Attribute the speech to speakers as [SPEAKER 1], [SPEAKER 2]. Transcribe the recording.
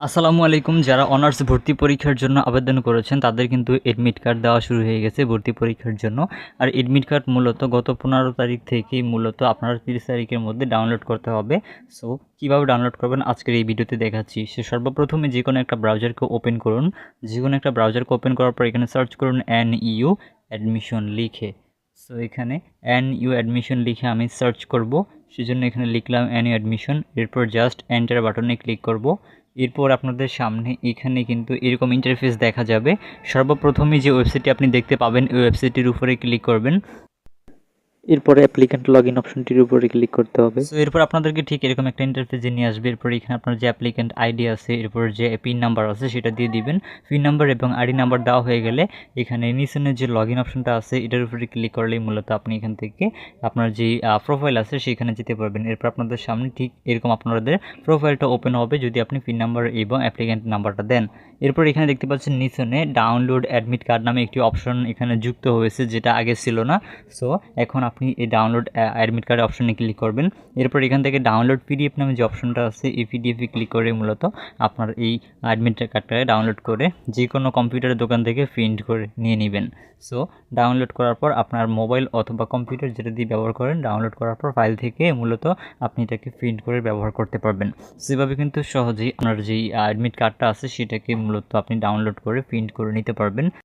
[SPEAKER 1] আসসালামু আলাইকুম। যারা অনার্স ভর্তি পরীক্ষার জন্য আবেদন করেছেন, তাদের কিন্তু এডমিট কার্ড দেওয়া শুরু হয়ে গেছে ভর্তি পরীক্ষার জন্য। আর এডমিট কার্ড মূলত গত পনেরো তারিখ থেকেই মূলত আপনার তিরিশ তারিখের মধ্যে ডাউনলোড করতে হবে। সো কীভাবে ডাউনলোড করবেন আজকের এই ভিডিওতে দেখাচ্ছি। সে সর্বপ্রথমে যে কোনো একটা ব্রাউজারকে ওপেন করুন। যে কোনো একটা ব্রাউজারকে ওপেন করার পর এখানে সার্চ করুন এন ইউ অ্যাডমিশন লিখে। সো এখানে এন ইউ অ্যাডমিশন লিখে আমি সার্চ করব। সেজন্য এখানে লিখলাম এন ইউ অ্যাডমিশন এরপর জাস্ট এন্টার বাটনে ক্লিক করব। এরপর আপনাদের সামনে এখানে কিন্তু এরকম ইন্টারফেস দেখা যাবে। সর্বপ্রথমে যে ওয়েবসাইটটি আপনি দেখতে পাবেন, ওই ওয়েবসাইটটির উপরে ক্লিক করবেন।
[SPEAKER 2] এরপরে অ্যাপ্লিক্যান্ট লগ ইন অপশনটির উপরে ক্লিক করতে হবে।
[SPEAKER 1] সো এরপর আপনাদেরকে ঠিক এরকম একটা ইন্টারফেসে নিয়ে আসবে। এরপর এখানে আপনার যে অ্যাপ্লিকেন্ট আইডি আছে, এরপর যে পিন নাম্বার আছে, সেটা দিয়ে দিবেন। পিন নাম্বার এবং আইডি নাম্বার দেওয়া হয়ে গেলে এখানে নিচেনের যে লগ ইন অপশনটা আছে, এটার উপরে ক্লিক করলেই মূলত আপনি এখান থেকে আপনার যে প্রোফাইল আছে, সেখানে যেতে পারবেন। এরপর আপনাদের সামনে ঠিক এরকম আপনাদের প্রোফাইলটা ওপেন হবে যদি আপনি পিন নাম্বার এবং অ্যাপ্লিক্যান্ট নাম্বারটা দেন। এরপর এখানে দেখতে পাচ্ছেন নিচনে ডাউনলোড অ্যাডমিট কার্ড নামে একটি অপশন এখানে যুক্ত হয়েছে, যেটা আগে ছিল না। সো এখন আপনি এই ডাউনলোড অ্যাডমিট কার্ড অপশনে ক্লিক করবেন। এরপর এখান থেকে ডাউনলোড পিডিএফ নামে যে অপশনটা আছে, এই পিডিএফে ক্লিক করে মূলত আপনার এই অ্যাডমিট কার্ডটাকে ডাউনলোড করে যে কোনো কম্পিউটারের দোকান থেকে প্রিন্ট করে নিয়ে নেবেন। সো ডাউনলোড করার পর আপনার মোবাইল অথবা কম্পিউটার যেটা দিয়ে ব্যবহার করেন ডাউনলোড করার পর ফাইল থেকে মূলত আপনি এটাকে প্রিন্ট করে ব্যবহার করতে পারবেন। সেভাবে কিন্তু সহজেই আপনার যেই অ্যাডমিট কার্ডটা আছে, সেটাকে মূলত আপনি ডাউনলোড করে প্রিন্ট করে নিতে পারবেন।